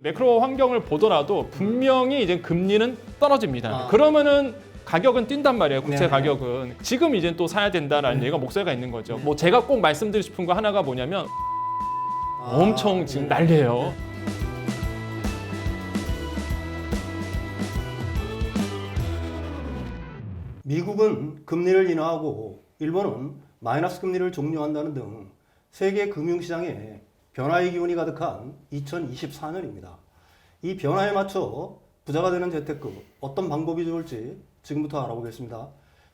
매크로 환경을 보더라도 분명히 이제 금리는 떨어집니다. 아. 그러면은 가격은 뛴단 말이에요. 국채 네. 가격은 지금 이제 또 사야 된다라는 얘기가 목소리가 있는 거죠. 뭐 제가 꼭 말씀드리고 싶은 거 하나가 뭐냐면 아, 엄청 지금 난리예요. 미국은 금리를 인하하고 일본은 마이너스 금리를 종료한다는 등 세계 금융시장에 변화의 기운이 가득한 2024년입니다. 이 변화에 맞춰 부자가 되는 재테크 어떤 방법이 좋을지 지금부터 알아보겠습니다.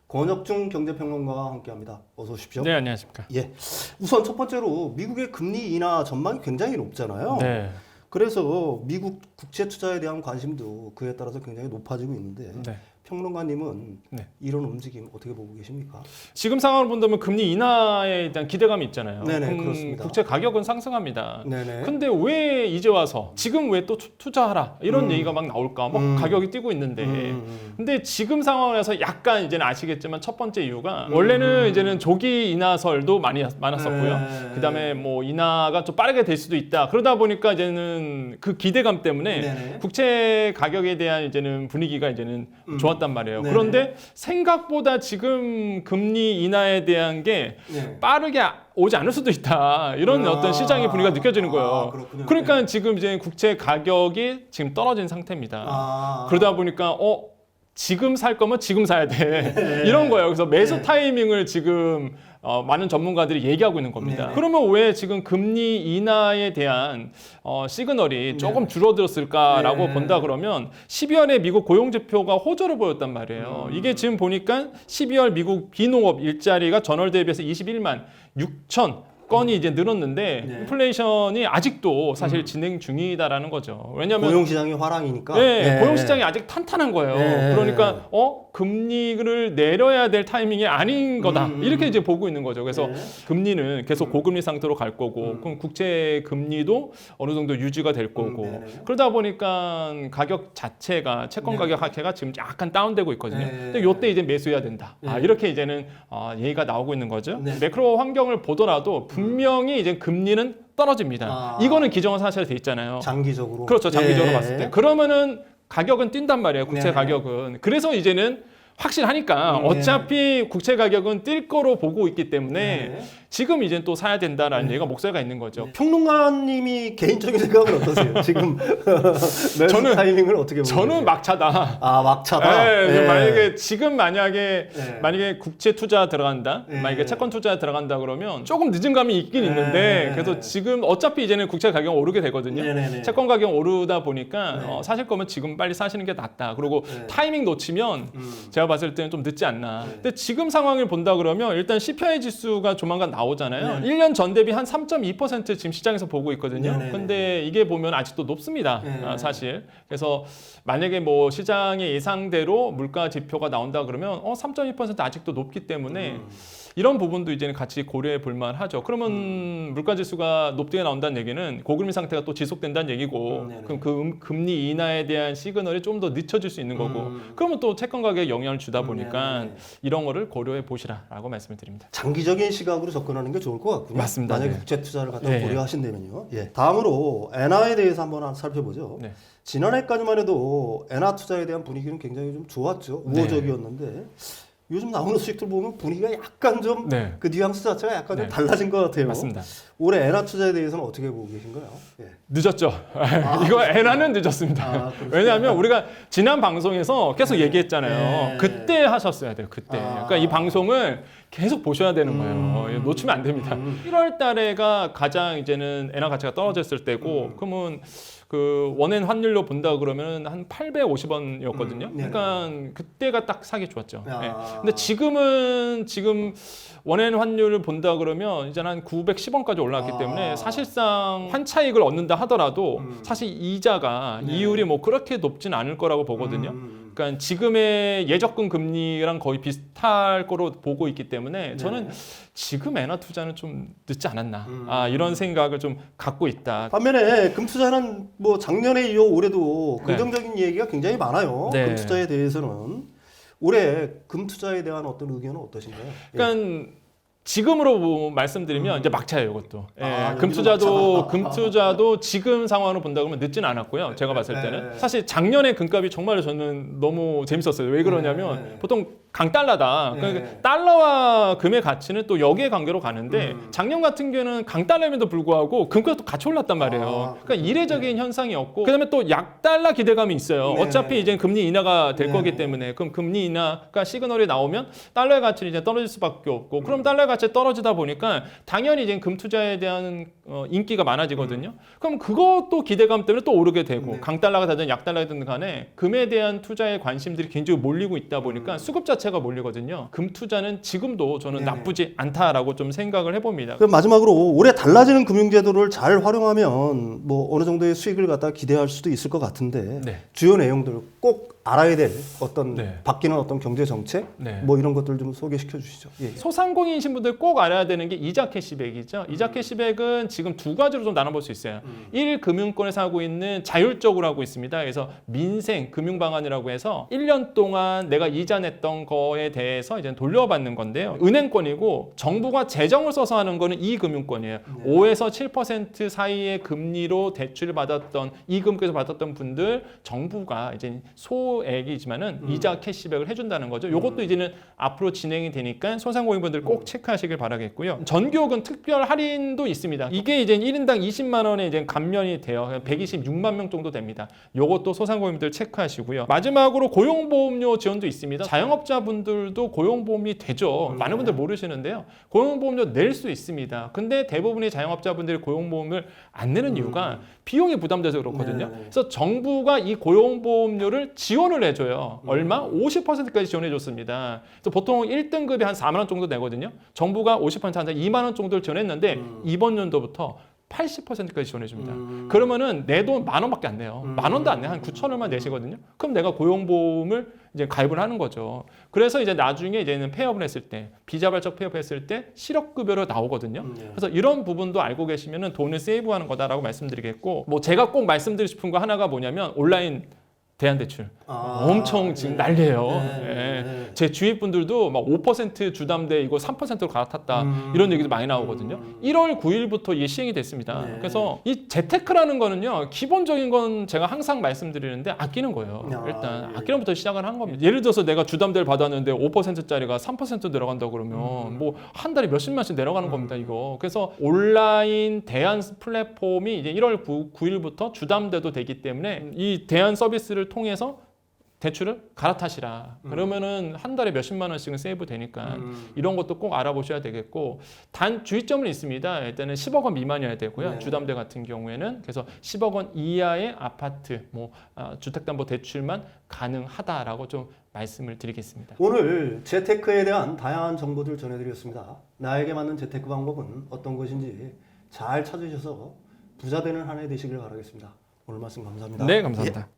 권혁중 경제평론가와 함께합니다. 어서 오십시오. 네, 안녕하십니까. 예. 우선 첫 번째로 미국의 금리 인하 전망이 굉장히 높잖아요. 네. 그래서 미국 국채 투자에 대한 관심도 그에 따라서 굉장히 높아지고 있는데 네. 평론가님은 네. 이런 움직임 어떻게 보고 계십니까? 지금 상황을 본다면 금리 인하에 대한 기대감이 있잖아요. 네네, 음, 그렇습니다. 국채 가격은 상승합니다. 네네. 근데 왜 이제 와서 지금 왜 또 투자하라 이런 음. 얘기가 막 나올까? 뭐 음. 가격이 뛰고 있는데 음, 음, 근데 지금 상황에서 약간 이제는 아시겠지만 첫 번째 이유가 음. 원래는 이제는 조기 인하설도 많이 많았었고요. 네. 그다음에 뭐 인하가 좀 빠르게 될 수도 있다. 그러다 보니까 이제는 그 기대감 때문에 네네. 국채 가격에 대한 이제는 분위기가 이제는 음. 좋았 단 말이에요. 네네. 그런데 생각보다 지금 금리 인하에 대한 게 네. 빠르게 오지 않을 수도 있다. 이런 아. 어떤 시장의 분위기가 느껴지는 거예요. 아. 그러니까 지금 이제 국채 가격이 지금 떨어진 상태입니다. 아. 그러다 보니까 어 지금 살 거면 지금 사야 돼 이런 거예요. 그래서 매수 네. 타이밍을 지금 어, 많은 전문가들이 얘기하고 있는 겁니다. 네네. 그러면 왜 지금 금리 인하에 대한 어, 시그널이 조금 줄어들었을까라고 네. 본다 그러면 12월에 미국 고용 지표가 호조를 보였단 말이에요. 음. 이게 지금 보니까 12월 미국 비농업 일자리가 전월 대비해서 21만 6천 건이 이제 늘었는데 네. 인플레이션이 아직도 사실 진행 중이다라는 거죠. 왜냐하면 고용 시장이 화랑이니까. 네, 고용 시장이 아직 탄탄한 거예요. 네. 그러니까 어 금리를 내려야 될 타이밍이 아닌 거다 음. 이렇게 이제 보고 있는 거죠. 그래서 네. 금리는 계속 고금리 상태로 갈 거고, 음. 그럼 국채 금리도 어느 정도 유지가 될 거고. 음. 그러다 보니까 가격 자체가 채권 네. 가격 하체가 지금 약간 다운되고 있거든요. 네. 근데 요때 이제 매수해야 된다. 아, 네. 이렇게 이제는 어, 얘기가 나오고 있는 거죠. 네. 매크로 환경을 보더라도 분명히 이제 금리는 떨어집니다. 아. 이거는 기정은 사실에 돼 있잖아요. 장기적으로. 그렇죠. 장기적으로 예. 봤을 때. 그러면은 가격은 뛴단 말이에요. 국채 네. 가격은. 그래서 이제는 확실하니까 음, 어차피 국채 가격은 뛸 거로 보고 있기 때문에 네. 지금 이제 또 사야 된다라는 얘기가 목소리가 있는 거죠. 평론가님이 개인적인 생각은 어떠세요? 지금 저는- 타이밍을 어떻게 보고 저는? 막차다. 아 막차다. 예, 예. 만약에 지금 만약에 네. 만약에 국채 투자 들어간다, 네. 만약에 채권 투자 들어간다 그러면 조금 늦은 감이 있긴 네. 있는데 그래서 지금 어차피 이제는 국채 가격 오르게 되거든요. 네네네. 채권 가격 오르다 보니까 네. 어, 사실 거면 지금 빨리 사시는 게 낫다. 그리고 네. 타이밍 놓치면 음. 제가 봤을 때는 좀 늦지 않나. 네. 근데 지금 상황을 본다 그러면 일단 CPI 지수가 조만간 나오잖아요. 네. 1년 전 대비 한 3.2% 지금 시장에서 보고 있거든요. 네, 네, 네. 근데 이게 보면 아직도 높습니다. 네. 아, 사실. 그래서 만약에 뭐 시장의 예상대로 물가 지표가 나온다 그러면 어 3.2% 아직도 높기 때문에 음. 이런 부분도 이제는 같이 고려해 볼 만하죠. 그러면 물가 지수가 높게 나온다는 얘기는 고금리 상태가 또 지속된다는 얘기고 음. 그럼 그 음- 금리 인하에 대한 시그널이 좀 더 늦춰질 수 있는 거고 음. 그러면 또 채권 가격에 영향을 주다 음, 보니까 네네. 이런 거를 고려해 보시라라고 말씀을 드립니다. 장기적인 시각으로 접근하는 게 좋을 것 같군요. 맞습니다. 만약에 네. 국제 투자를 갖다 네. 고려하신다면요. 예. 다음으로 엔화에 대해서 한번 살펴보죠. 네. 지난해까지만 해도 엔화 투자에 대한 분위기는 굉장히 좀 좋았죠. 네. 우호적이었는데 요즘 나오는 수익들 보면 분위기가 약간 좀그 네. 뉘앙스 자체가 약간 좀 네. 달라진 것 같아요. 맞습니다. 올해 엔화 투자에 대해서는 어떻게 보고 계신가요? 예. 늦었죠. 이거 엔화는 늦었습니다. 아. 왜냐하면 우리가 지난 방송에서 계속 얘기했잖아요. 네. 그때 하셨어야 돼요. 그때. 아. 그러니까 이 방송을 계속 보셔야 되는 거예요. 음. 이거 놓치면 안 됩니다. 음. 1월 달에가 가장 이제는 엔화 가치가 떨어졌을 때고 음. 그러면 그 원엔 환율로 본다 그러면 한 850원이었거든요. 음, 네. 그러니까 그때가 딱 사기 좋았죠. 아. 네. 근데 지금은 지금 원엔 환율을 본다 그러면 이제 한 910원까지 올라왔기 아. 때문에 사실상 환차익을 얻는다 하더라도 음. 사실 이자가 네. 이율이 뭐 그렇게 높진 않을 거라고 보거든요. 음. 그러니까 지금의 예적금 금리랑 거의 비슷할 거로 보고 있기 때문에 저는 네. 지금 엔화 투자는 좀 늦지 않았나 음. 아, 이런 생각을 좀 갖고 있다. 반면에 금 투자는 뭐 작년에 이어 올해도 네. 긍정적인 얘기가 굉장히 많아요. 네. 금 투자에 대해서는 올해 금 투자에 대한 어떤 의견은 어떠신가요? 예. 그러니까 지금으로 뭐 말씀드리면 이제 막차예요, 이것도. 예, 음. 아, 여기도 금투자도 막차. 금투자도 지금 상황으로 본다 그러면 늦진 않았고요. 제가 봤을 때는 네. 사실 작년에 금값이 정말 저는 너무 재밌었어요. 왜 그러냐면 네. 보통 강달러다. 네. 그러니까 달러와 금의 가치는 또 여기에 관계로 가는데 음. 작년 같은 경우에는 강달러임에도 불구하고 금값도 같이 올랐단 말이에요. 아, 그러니까 이례적인 현상이었고 그다음에 또 약달러 기대감이 있어요. 네. 어차피 이제 금리 인하가 될 네. 거기 때문에 그럼 금리 인하가 시그널이 나오면 달러의 가치는 이제 떨어질 수밖에 없고 그럼 달러의 가치 떨어지다 보니까 당연히 이제 금 투자에 대한 어, 인기가 많아지거든요. 그럼 그것도 기대감 때문에 또 오르게 되고 네. 강달러가 되든 약달러가 되든 간에 금에 대한 투자의 관심들이 굉장히 몰리고 있다 보니까 수급 자체 가 몰리거든요. 금 투자는 지금도 저는 네네. 나쁘지 않다라고 좀 생각을 해봅니다. 그럼 마지막으로 올해 달라지는 금융제도를 잘 활용하면 뭐 어느 정도의 수익을 갖다 기대할 수도 있을 것 같은데 네. 주요 내용들 꼭 알아야 될 어떤 네. 바뀌는 어떤 경제 정책 네. 뭐 이런 것들 좀 소개시켜 주시죠. 예. 소상공인이신 분들 꼭 알아야 되는 게 이자 캐시백이죠. 이자 캐시백은 지금 두 가지로 좀 나눠볼 수 있어요. 일 금융권에서 하고 있는 자율적으로 하고 있습니다. 그래서 민생 금융 방안이라고 해서 1년 동안 내가 이자 냈던 거에 대해서 이제 돌려받는 건데요. 은행권이고 정부가 재정을 써서 하는 거는 이 금융권이에요. 5에서 7% 사이의 금리로 대출을 받았던 이 금융에서 받았던 분들 정부가 이제 소 액이지만은 이자 캐시백을 해준다는 거죠. 요것도 이제는 앞으로 진행이 되니까 소상공인분들 꼭 체크하시길 바라겠고요. 전기요금 특별 할인도 있습니다. 이게 이제 1인당 20만 원에 이제 감면이 돼요. 126만 명 정도 됩니다. 요것도 소상공인분들 체크하시고요. 마지막으로 고용보험료 지원도 있습니다. 자영업자분들도 고용보험이 되죠. 많은 분들 모르시는데요. 고용보험료 낼 수 있습니다. 근데 대부분의 자영업자분들이 고용보험을 안 내는 이유가 비용이 부담돼서 그렇거든요. 네. 그래서 정부가 이 고용보험료를 지원 을 해줘요. 얼마? 50%까지 지원해줬습니다. 그래서 보통 1등급이 한 4만 원 정도 내거든요. 정부가 50%한 2만 원 정도를 지원했는데 이번 연도부터 80%까지 지원해줍니다. 음. 그러면은 내 돈 만 원밖에 안 내요. 만 원도 안 내. 한 9천 원만 내시거든요. 그럼 내가 고용보험을 이제 가입을 하는 거죠. 그래서 이제 나중에 이제는 폐업을 했을 때 비자발적 폐업했을 때 실업급여로 나오거든요. 음, 네. 그래서 이런 부분도 알고 계시면은 돈을 세이브하는 거다라고 말씀드리겠고 뭐 제가 꼭 말씀드리고 싶은 거 하나가 뭐냐면 온라인 대안대출 아, 엄청 지금 네. 난리예요. 네, 예. 네. 제 주위 분들도 막 5% 주담대 이거 3%로 갈아탔다 음. 이런 얘기도 많이 나오거든요. 음. 1월 9일부터 이게 시행이 됐습니다. 네. 그래서 이 재테크라는 거는요 기본적인 건 제가 항상 말씀드리는데 아끼는 거예요. 야, 일단 예. 아끼는 부터 시작을 한 겁니다. 예를 들어서 내가 주담대를 받았는데 5%짜리가 3% 내려간다 그러면 음. 뭐한 달에 몇십만씩 내려가는 겁니다. 이거 그래서 온라인 대안 플랫폼이 이제 1월 9, 9일부터 주담대도 되기 때문에 이 대안 서비스를 통해서 대출을 갈아타시라. 그러면은 한 달에 몇십만 원씩은 세이브 되니까 음. 이런 것도 꼭 알아보셔야 되겠고 단 주의점은 있습니다. 일단은 10억 원 미만이어야 되고요. 네. 주담대 같은 경우에는 그래서 10억 원 이하의 아파트, 뭐 아, 주택담보 대출만 가능하다라고 좀 말씀을 드리겠습니다. 오늘 재테크에 대한 다양한 정보들 전해드렸습니다. 나에게 맞는 재테크 방법은 어떤 것인지 잘 찾으셔서 부자 되는 한 해 되시길 바라겠습니다. 오늘 말씀 감사합니다. 네, 감사합니다.